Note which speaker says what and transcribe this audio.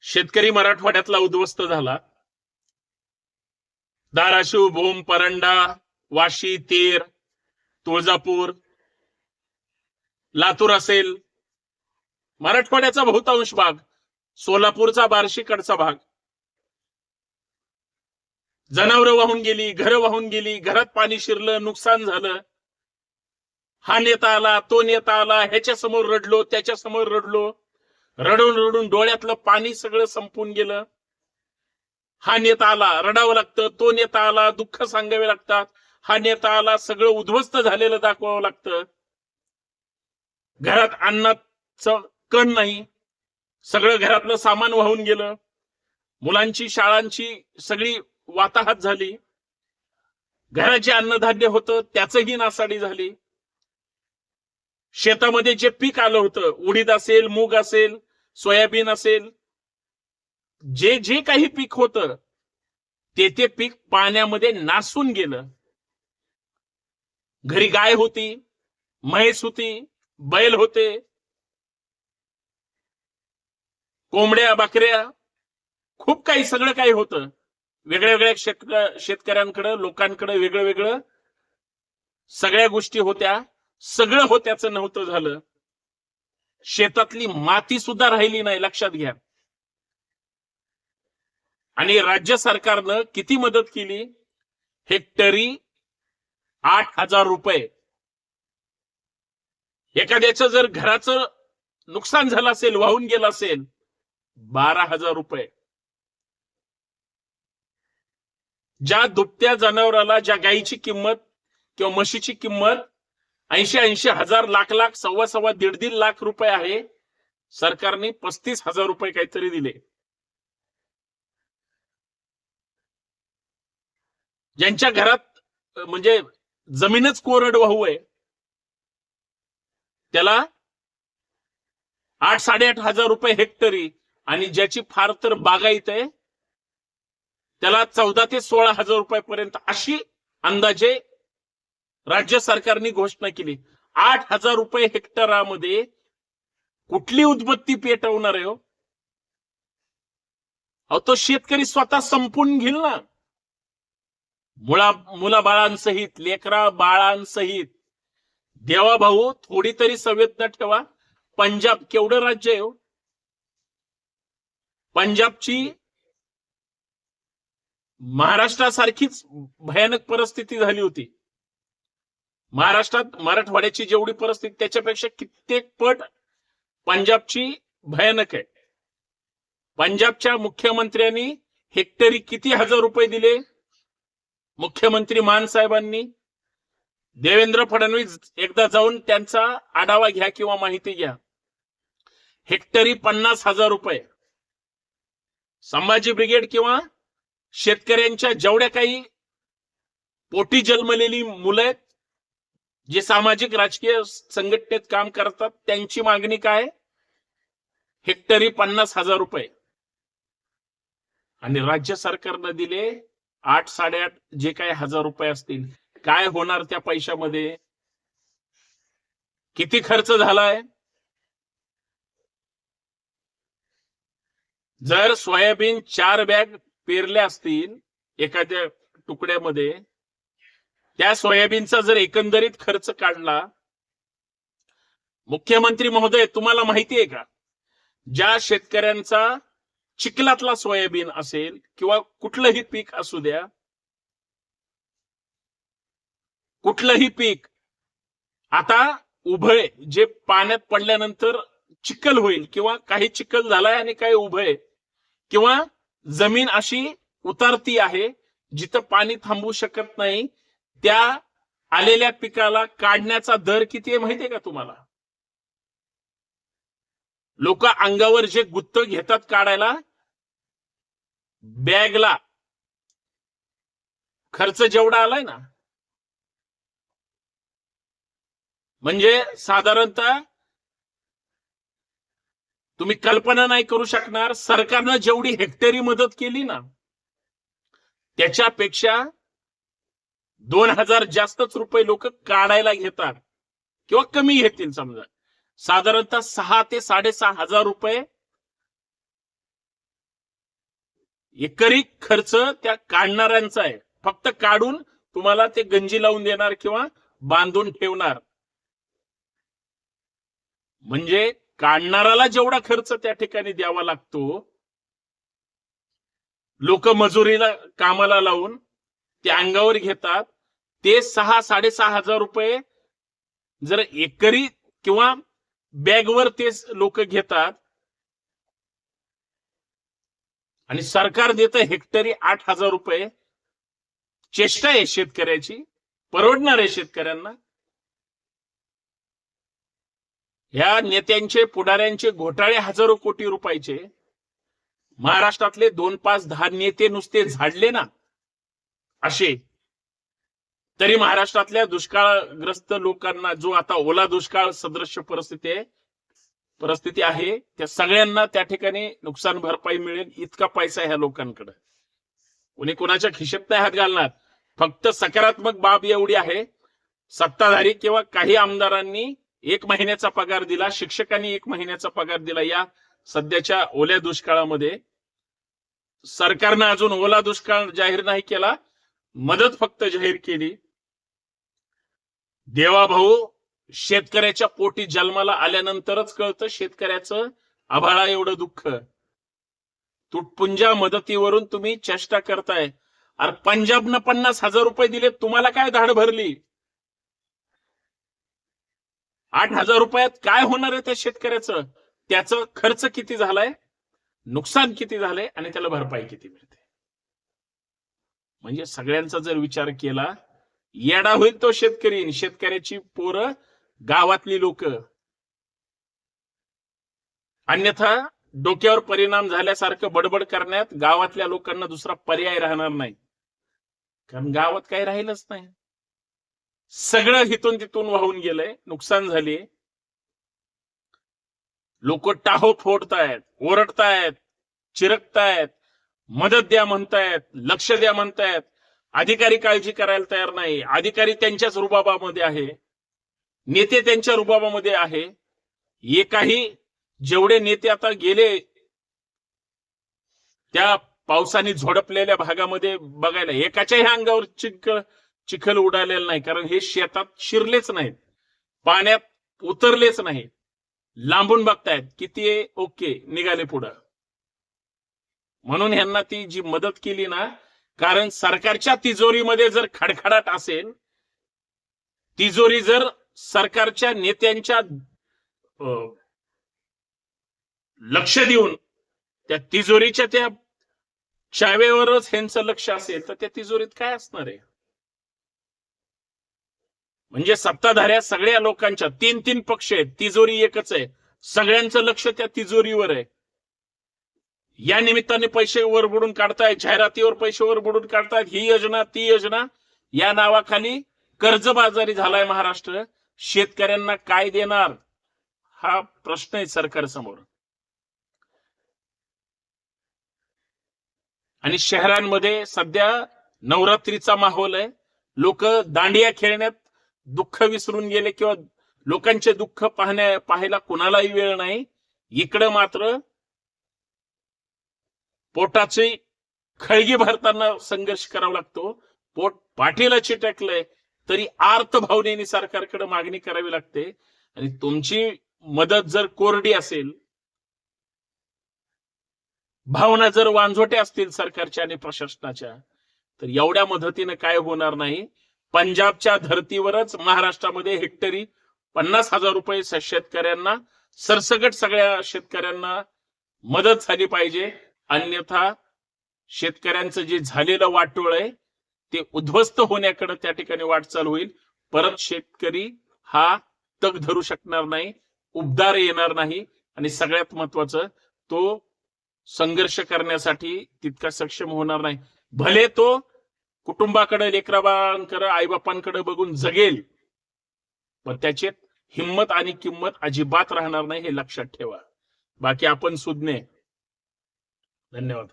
Speaker 1: शेतकरी मराठवाड्यातला उद्ध्वस्त झाला. धाराशिव भूम परंडा वाशी तेर तुळजापूर लातूर असेल. मराठवाड्याचा बहुतांश भाग सोलापूरचा बार्शीकडचा भाग. जनावरं वाहून गेली घरं वाहून गेली घरात पाणी शिरलं नुकसान झालं. हा नेता आला तो नेता आला ह्याच्या समोर रडलो त्याच्यासमोर रडलो. रडून रडून डोळ्यातलं पाणी सगळं संपून गेलं. हा नेता आला रडावं लागतं. तो नेता आला दुःख सांगावे लागतात. हा नेता आला सगळं उद्ध्वस्त झालेलं दाखवावं लागतं. घरात अन्नाच कण नाही. सगळं घरातलं सामान वाहून गेलं. मुलांची शाळांची सगळी वाताहत झाली. घराचे अन्नधान्य होतं त्याचंही नासाडी झाली. शेतामध्ये जे पीक आलं होतं उडीद असेल मूग असेल सोयाबीन असेल जे जे काही पीक होतं ते ते पीक पाण्यामध्ये नासून गेलं. घरी गाय होती म्हैस होती बैल होते. कोंबड्या बकऱ्या खूप काही सगळं काही होतं. वेगळ्या वेगळ्या शेत शेतकऱ्यांकडं लोकांकडे वेगळं वेगळं सगळ्या गोष्टी होत्या. सगळं होत्याचं नव्हतं झालं. शेतातली माती सुद्धा राहिली नाही लक्षात घ्या. आणि राज्य सरकारनं किती मदत केली? हेक्टरी आठ हजार रुपये. एखाद्याचं जर घराचं नुकसान झालं असेल वाहून गेलं असेल बारा हजार रुपये. ज्या दुभत्या जनावराला ज्या गायीची किंमत किंवा म्हशीची किंमत ऐंशी ऐंशी हजार लाख लाख सव्वा सव्वा दीड दीड लाख रुपये आहे. सरकारने पस्तीस हजार रुपये काहीतरी दिले. ज्यांच्या घरात म्हणजे जमीनच कोरडवाहू आहे त्याला आठ साडेआठ हजार रुपये हेक्टरी आणि ज्याची फार तर बागायत आहे त्याला चौदा ते सोळा हजार रुपयापर्यंत अशी अंदाजे राज्य सरकारने घोषणा केली. आठ हजार रुपये हेक्टरामध्ये कुठली उत्पत्ती पेटवणार आहे हो? अहो तो शेतकरी स्वतः संपून घेईल ना. मुळा मुला बाळांसहित लेकरा बाळांसहित. देवा भाऊ थोडी तरी संवेदना ठेवा. पंजाब केवढं राज्य आहे हो? पंजाबची महाराष्ट्रासारखीच भयानक परिस्थिती झाली होती. महाराष्ट्रात मराठवाड्याची जेवढी परिस्थिती त्याच्यापेक्षा कित्येक पट पंजाबची भयानक आहे. पंजाबच्या मुख्यमंत्र्यांनी हेक्टरी किती हजार रुपये दिले? मुख्यमंत्री मानसाहेबांनी देवेंद्र फडणवीस एकदा जाऊन त्यांचा आढावा घ्या किंवा माहिती घ्या. हेक्टरी पन्नास हजार रुपये. संभाजी ब्रिगेड किंवा शेतकऱ्यांच्या जेवढ्या काही पोटी जन्मलेली मुलं आहेत जे सामाजिक राजकीय संघटनेत काम करतात त्यांची मागणी काय? हेक्टरी पन्नास हजार रुपये. आणि राज्य सरकारनं दिले आठ साडेआठ जे काय हजार रुपये असतील. काय होणार त्या पैशामध्ये? किती खर्च झालाय? जर सोयाबीन चार बॅग पेरल्या असतील एखाद्या तुकड्यामध्ये त्या सोयाबीनचा जर एकंदरीत खर्च काढला मुख्यमंत्री महोदय तुम्हाला माहिती आहे का? ज्या शेतकऱ्यांचा चिखलातला सोयाबीन असेल किंवा कुठलंही पीक असू द्या कुठलंही पीक आता उभय जे पाण्यात पडल्यानंतर चिखल होईल किंवा काही चिखल झालाय आणि काही उभय किंवा जमीन अशी उतारती आहे जिथं पाणी थांबू शकत नाही त्या आलेल्या पिकाला काढण्याचा दर किती आहे माहितीये का तुम्हाला? लोक अंगावर जे गुत्त घेतात काढायला बॅगला खर्च जेवढा आलाय ना म्हणजे साधारणतः तुम्ही कल्पना नाही करू शकणार सरकारनं जेवढी हेक्टरी मदत केली ना त्याच्यापेक्षा दोन हजार जास्तच रुपये लोक काढायला घेतात. किंवा कमी घेतील समजा. साधारणतः सहा ते साडेसहा हजार रुपये एकरी खर्च त्या काढणाऱ्यांचा आहे. फक्त काढून तुम्हाला ते गंजी लावून देणार किंवा बांधून ठेवणार. म्हणजे काढणाराला जेवढा खर्च त्या ठिकाणी द्यावा लागतो लोक मजुरीला कामाला लावून ते अंगावर घेतात. ते सहा साडेसहा हजार रुपये जर एकरी किंवा बॅगवर ते लोक घेतात. आणि सरकार देतं हेक्टरी आठ हजार रुपये. चेष्टा आहे शेतकऱ्याची. परवडणार आहे शेतकऱ्यांना. ह्या नेत्यांचे पुढाऱ्यांचे घोटाळे हजारो कोटी रुपयाचे. महाराष्ट्रातले दोन पाच दहा नेते नुसते झाडले ना. असे. तरी महाराष्ट्रातल्या दुष्काळग्रस्त लोकांना जो आता ओला दुष्काळ सदृश्य परिस्थिती आहे परिस्थिती आहे त्या सगळ्यांना त्या ठिकाणी नुकसान भरपाई मिळेल इतका पैसा ह्या लोकांकडे. कोणी कोणाच्या खिशेत नाही हात घालणार. फक्त सकारात्मक बाब एवढी आहे सत्ताधारी किंवा काही आमदारांनी एक महिन्याचा पगार दिला शिक्षकांनी एक महिन्याचा पगार दिला या सध्याच्या ओल्या दुष्काळामध्ये. सरकारनं अजून ओला दुष्काळ जाहीर नाही केला मदत फक्त जाहीर केली. देवाभाऊ शेतकऱ्याच्या पोटी जन्माला आल्यानंतरच कळतं शेतकऱ्याचं आभाळा एवढं दुःख. तुटपुंजा मदतीवरून तुम्ही चेष्टा करताय. अरे पंजाबनं पन्नास हजार रुपये दिले तुम्हाला काय धाड भरली? आठ हजार रुपयात काय होणार आहे त्या शेतकऱ्याचं? त्याचं खर्च किती झालाय? नुकसान किती झालंय? आणि त्याला भरपाई किती मिळते? म्हणजे सगळ्यांचा जर विचार केला येडा होईल तो शेतकरी शेतकऱ्याची पोरं गावातली लोक. अन्यथा डोक्यावर परिणाम झाल्यासारखं बडबड करण्यात गावातल्या लोकांना दुसरा पर्याय राहणार नाही. कारण गावात काही राहिलंच नाही. सगळं हिथून तिथून वाहून गेलंय नुकसान झाले लोक टाहो फोडतायत ओरडतायत चिरकतायत. मदत द्या म्हणतायत लक्ष द्या म्हणतायत. अधिकारी काळजी करायला तयार नाही. अधिकारी त्यांच्याच रुबाबामध्ये आहे. नेते त्यांच्या रुबाबामध्ये आहे. एकाही जेवढे नेते आता गेले त्या पावसाने झोडपलेल्या भागामध्ये बघायला एकाच्याही अंगावर चिखल चिखल उडालेलं नाही. कारण हे शेतात शिरलेच नाहीत. पाण्यात उतरलेच नाही लांबून बघतायत. किती ओके निघाले पुढं. म्हणून ह्यांना ती जी मदत केली ना कारण सरकारच्या तिजोरीमध्ये जर खडखडाट असेल तिजोरी जर सरकारच्या नेत्यांच्या अं, लक्ष देऊन त्या तिजोरीच्या त्या चावेवरच ह्यांचं लक्ष असेल तर त्या तिजोरीत काय असणार आहे? म्हणजे सत्ताधाऱ्या सगळ्या लोकांच्या तीन तीन पक्ष आहेत तिजोरी एकच आहे. सगळ्यांचं लक्ष त्या तिजोरीवर आहे. या निमित्ताने पैसे वर बुडून काढतायत जाहिरातीवर पैसे वर बुडून काढतायत ही योजना ती योजना. या नावाखाली कर्जबाजारी झालाय महाराष्ट्र. शेतकऱ्यांना काय देणार? हा प्रश्न आहे सरकार समोर आणि शहरांमध्ये सध्या नवरात्रीचा माहोल आहे. लोक दांडिया खेळण्यात दुःख विसरून गेले किंवा लोकांचे दुःख पाहण्या पाहायला कुणालाही वेळ नाही. इकडं मात्र पोटाची खळगी भरताना संघर्ष करावा लागतो. पोट पाठीला चिटकलंय तरी आर्त भावनेने सरकारकडे मागणी करावी लागते. आणि तुमची मदत जर कोरडी असेल भावना जर वांझोटे असतील सरकारच्या आणि प्रशासनाच्या तर एवढ्या मदतीनं काय होणार नाही. पंजाबच्या धर्तीवरच महाराष्ट्रामध्ये हेक्टरी पन्नास हजार रुपये शेतकऱ्यांना सरसकट सगळ्या शेतकऱ्यांना मदत झाली पाहिजे. अन्यथा शेतकऱ्यांचं जे झालेलं वाटोळ आहे ते उद्ध्वस्त होण्याकडे त्या ठिकाणी वाटचाल होईल. परत शेतकरी हा तग धरू शकणार नाही उबदार येणार नाही. आणि सगळ्यात महत्वाचं तो संघर्ष करण्यासाठी तितका सक्षम होणार नाही. भले तो कुटुंबाकडे लेकराबांकडे आईबापांकडे बघून जगेल पण त्याची हिंमत आणि किंमत अजिबात राहणार नाही हे लक्षात ठेवा. बाकी आपण सुज्ञ धन्यवाद